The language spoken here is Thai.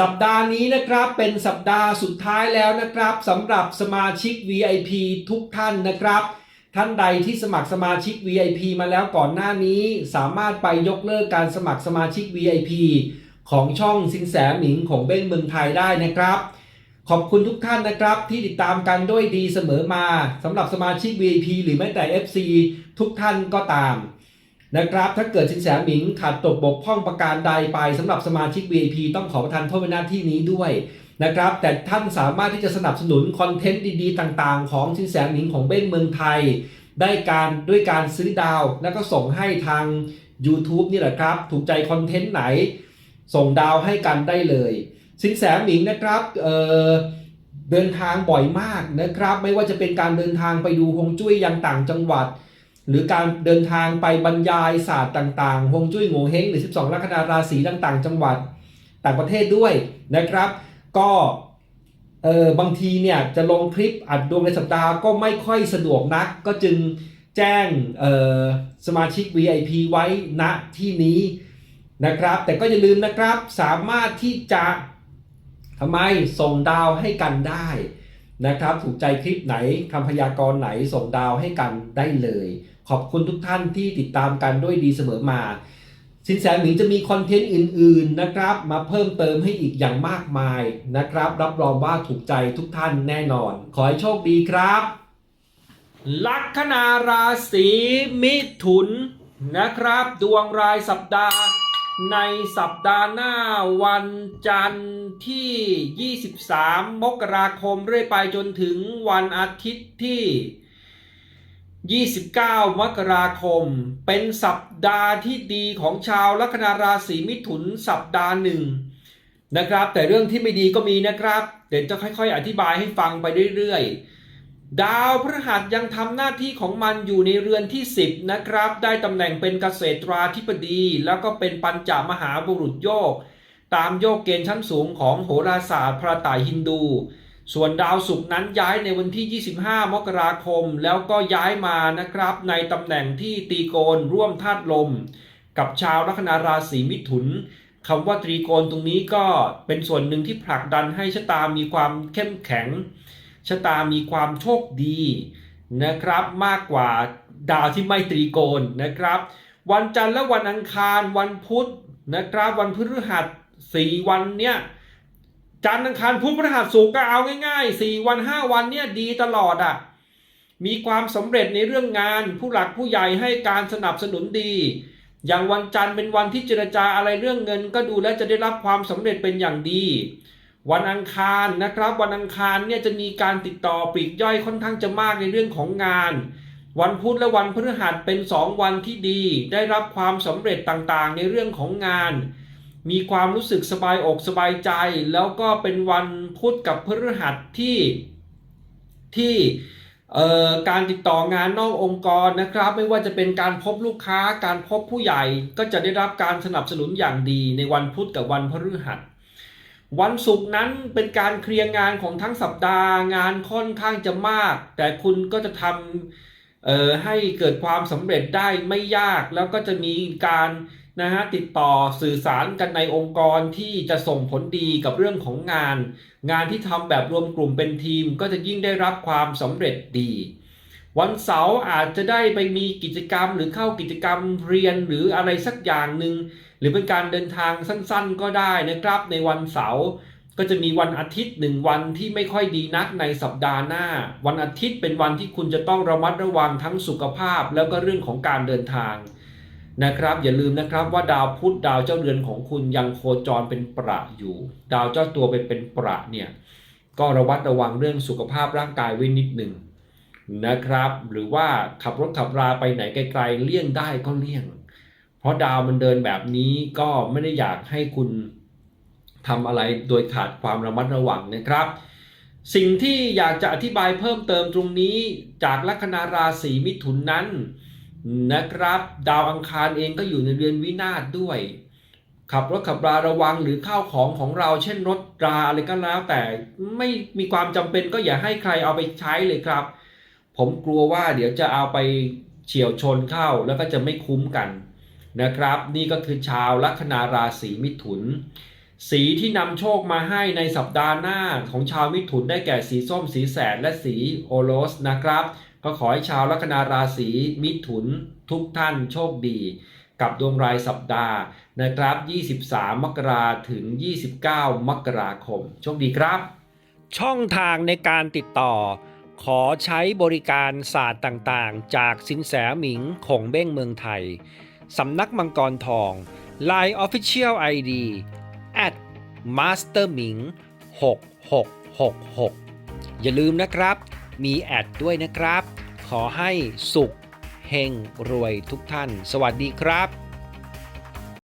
สัปดาห์นี้นะครับเป็นสัปดาห์สุดท้ายแล้วนะครับสำหรับสมาชิก VIP ทุกท่านนะครับ ท่านใดที่สมัครสมาชิก VIP มาแล้วก่อนหน้านี้ สามารถไปยกเลิกการสมัครสมาชิก VIP ของช่องสินแสหมิงของเบ้งเมืองไทยได้นะครับ ขอบคุณทุกท่านนะครับที่ติดตามกันด้วยดีเสมอมาสำหรับสมาชิก VIP หรือแม้แต่ FC ทุกท่านก็ตาม นะครับ ถ้าเกิดสินแสหมิงขาดตกบกพร่องประการใดไปสำหรับสมาชิก VIP ต้องขอประทานโทษในหน้าที่นี้ด้วยนะครับ แต่ท่านสามารถที่จะสนับสนุนคอนเทนต์ดีๆ ต่างๆ ของสินแสหมิงของเบ้นเมืองไทย ได้การด้วยการซื้อดาวแล้วก็ส่งให้ทาง YouTube นี่แหละครับ ถูกใจคอนเทนต์ไหน ส่งดาวให้กันได้เลย สินแสหมิงนะครับเเดินทางบ่อยมากนะครับ ไม่ว่าจะเป็นการเดินทางไปดูฮงจุ้ยยังต่างจังหวัด หรือการเดินทางไปบรรยายศาสตร์ต่างๆฮวงจุ้ยโงเฮงหรือ 12 ลัคนาราศีต่างๆ จังหวัดต่างประเทศด้วยนะครับ ก็เออบางทีเนี่ยจะลงคลิปอัดดวงในสัปดาห์ก็ไม่ค่อยสะดวกนัก ก็จึงแจ้งเออสมาชิก VIP ไว้ณที่นี้นะครับ แต่ก็อย่าลืมนะครับสามารถที่จะทำไมส่งดาวให้กันได้นะครับ ถูกใจคลิปไหนคำพยากรณ์ไหนส่งดาวให้กันได้เลย ขอบคุณทุกท่านที่ติดตามกันด้วยดีเสมอมา สินแสหมิงจะมีคอนเทนต์อื่น ๆนะครับ มาเพิ่มเติมให้อีกอย่างมากมายนะครับ รับรองว่าถูกใจทุกท่านแน่นอน ขอให้โชคดีครับ ลัคนาราศีมิถุนนะครับ ดวงรายสัปดาห์ ในสัปดาห์หน้าวันจันทร์ที่ 23 มกราคมเรื่อยไปจนถึงวันอาทิตย์ที่ 29 มกราคม เป็นสัปดาห์ที่ดีของชาวลัคนาราศีมิถุนสัปดาห์หนึ่งนะครับ แต่เรื่องที่ไม่ดีก็มีนะครับ เดี๋ยวจะค่อย ๆ อธิบายให้ฟังไปเรื่อยๆ ดาวพฤหัสยังทำหน้าที่ของมันอยู่ในเรือนที่ 10 นะครับ ได้ตำแหน่งเป็นเกษตราธิบดี แล้วก็เป็นปัญจมหาบุรุษโยก ตามโยกเกณฑ์ชั้นสูงของโหราศาสตร์พระไตรฮินดู ส่วนดาวศุกร์นั้นย้ายในวันที่ 25 มกราคม แล้วก็ย้ายมานะครับ ในตำแหน่งที่ตีโกนร่วมธาตุลม กับชาวลัคนาราศีมิถุนคำว่าตรีโกนตรงนี้ก็เป็นส่วนหนึ่งที่ผลักดันให้ชะตามีความเข้มแข็ง ชะตามีความโชคดีนะครับ มากกว่าดาวที่ไม่ตรีโกนนะครับ วันจันทร์และวันอังคารวันพุธนะครับ วันพฤหัสสี่วันเนี้ย จันทร์อังคารพุธพฤหัสศุกร์ก็เอาง่ายๆสี่วันห้าวันเนี้ยดีตลอดอะมีความสำเร็จในเรื่องงาน ผู้หลักผู้ใหญ่ให้การสนับสนุนดี อย่างวันจันทร์เป็นวันที่เจรจาอะไรเรื่องเงิน ก็ดูแลจะได้รับความสำเร็จเป็นอย่างดี วันอังคารนะครับ วันอังคารเนี่ยจะมีการติดต่อปลีกย่อยค่อนข้างจะมากในเรื่องของงาน วันพุธและวันพฤหัสเป็นสองวันที่ดี ได้รับความสำเร็จต่างๆ ในเรื่องของงาน มีความรู้สึกสบายอกสบายใจ แล้วก็เป็นวันพุธกับพฤหัสที่ที่การติดต่องานนอกองค์กรนะครับ ไม่ว่าจะเป็นการพบลูกค้าการพบผู้ใหญ่ก็จะได้รับการสนับสนุนอย่างดีในวันพุธกับวันพฤหัส วันศุกร์นั้นเป็นการเคลียร์งานของทั้งสัปดาห์งานค่อนข้างจะมาก แต่คุณก็จะทำให้เกิดความสำเร็จได้ไม่ยาก แล้วก็จะมีการ นะฮะติดต่อสื่อสารกันในองค์กรที่จะส่งผลดีกับเรื่องของงาน งานที่ทำแบบรวมกลุ่มเป็นทีมก็จะยิ่งได้รับความสำเร็จดี วันเสาร์อาจจะได้ไปมีกิจกรรม หรือเข้ากิจกรรมเรียนหรืออะไรสักอย่างหนึ่งหรือเป็นการเดินทางสั้นๆ ก็ได้นะครับ ในวันเสาร์ก็จะมีวันอาทิตย์หนึ่งวันที่ไม่ค่อยดีนักในสัปดาห์หน้า วันอาทิตย์เป็นวันที่คุณจะต้องระมัดระวังทั้งสุขภาพ แล้วก็เรื่องของการเดินทาง นะครับ อย่าลืมนะครับว่าดาวพุธดาวเจ้าเรือนของคุณยังโคจรเป็นประอยู่ ดาวเจ้าตัวเป็นเป็นประเนี่ยก็ระวัดระวังเรื่องสุขภาพร่างกายไว้นิดหนึ่งนะครับ หรือว่าขับรถขับราไปไหนไกลๆเลี่ยงได้ก็เลี่ยง เพราะดาวมันเดินแบบนี้ก็ไม่ได้อยากให้คุณทำอะไรโดยขาดความระมัดระวังนะครับ สิ่งที่อยากจะอธิบายเพิ่มเติมตรงนี้จากลัคนาราศีมิถุนนั้น นะครับ ดาวอังคารเองก็อยู่ในเรือนวินาศด้วย ขับรถขับราระวังหรือข้าวของของเราเช่นรถราอะไรก็แล้ว แต่ไม่มีความจำเป็นก็อย่าให้ใครเอาไปใช้เลยครับ ผมกลัวว่าเดี๋ยวจะเอาไปเฉียวชนเข้าแล้วก็จะไม่คุ้มกันนะครับ นี่ก็คือชาวลัคนาราศีมิถุน สีที่นำโชคมาให้ในสัปดาห์หน้าของชาวมิถุนได้แก่สีส้มสีแสดและสีโอโรสนะครับ ก็ขอให้ชาวลัคนาราศีมิถุนทุกท่านโชคดี กับดวงรายสัปดาห์นะครับ 23 มกราถึง 29 มกราคม โชคดีครับ ช่องทางในการติดต่อ ขอใช้บริการศาสตร์ต่างๆ จากสินแสหมิงของเบ้งเมืองไทย สำนักมังกรทอง Line Official ID at master ming 6666 อย่าลืมนะครับ มีแอดด้วยนะครับ ขอให้สุขเฮงรวยทุกท่าน สวัสดีครับ